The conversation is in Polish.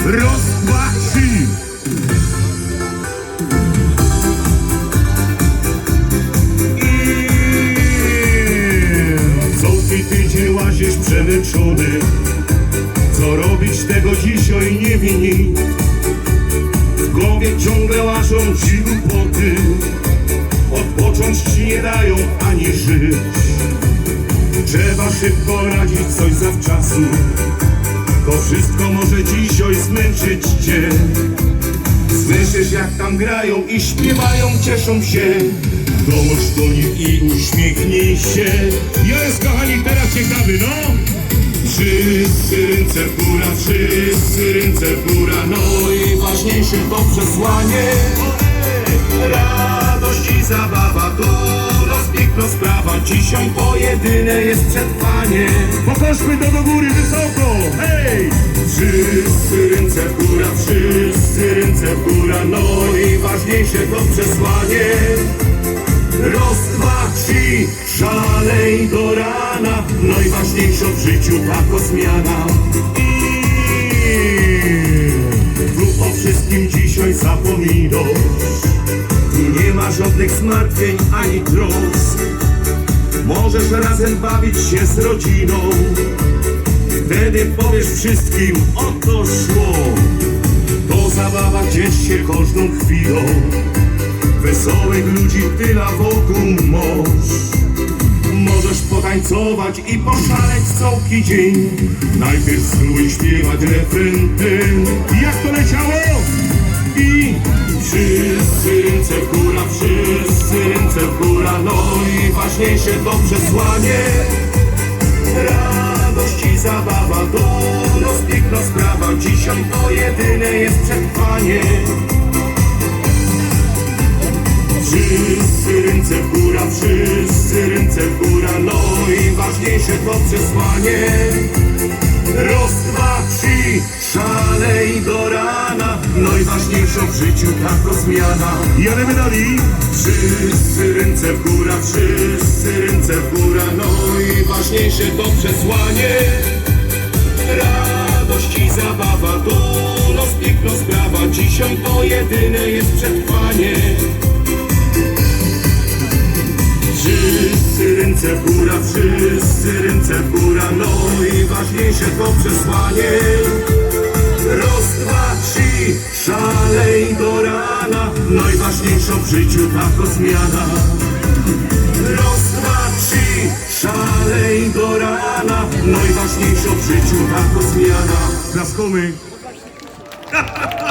Trzy. I... Co ty tydzień łazisz przemęczony? Co robić tego dzisiaj nie wini? W głowie ciągle łażą ci głupoty Odpocząć ci nie dają ani żyć Trzeba szybko radzić coś zawczasu To wszystko może dzisiaj zmęczyć cię. Słyszysz jak tam grają i śpiewają, cieszą się. Dołącz do nich i uśmiechnij się. Jest kochani teraz ciekawy, no. Wszyscy ręce w górę, wszyscy ręce w górę. No i ważniejsze to przesłanie. Radość i zabawa. To rozpiękna sprawa Dzisiaj pojedyne jest przetrwanie Pokażmy to do góry wysoko, hej! Wszyscy ręce w górę, wszyscy ręce w górę. No i ważniejsze to przesłanie. Dwa, trzy, szalej do rana Najważniejsza w życiu taka zmiana tu o wszystkim dzisiaj zapominasz. Nie ma żadnych zmartwień ani trosk Możesz razem bawić się z rodziną. Wtedy powiesz wszystkim o to szło. To zabawa ciesz się każdą chwilą. Wesołych ludzi tyle wokół masz Możesz potańcować i poszaleć całki dzień. Najpierw spróbuj śpiewać refren ten. Jak to leciało? I wszyscy górę, wszyscy ręce w górę No i ważniejsze to przesłanie Radość i zabawa to rozpiękna sprawa. Dzisiaj to jedyne jest przetrwanie. Wszyscy ręce w górę, wszyscy ręce w górę No i ważniejsze to przesłanie Raz, dwa, trzy, szalej do rana Najważniejszą w życiu taka zmiana. Jademy dalej Wszyscy ręce w górę, wszyscy ręce w górę. No i ważniejsze to przesłanie. Radość i zabawa to rozpiękna sprawa. Dzisiaj to jedyne jest przetrwanie. Wszyscy ręce w górę, wszyscy ręce w górę. No i ważniejsze to przesłanie szalej do rana Najważniejsza w życiu taka zmiana. Trzy, szalej do rana Najważniejsza w życiu taka zmiana. Klaskamy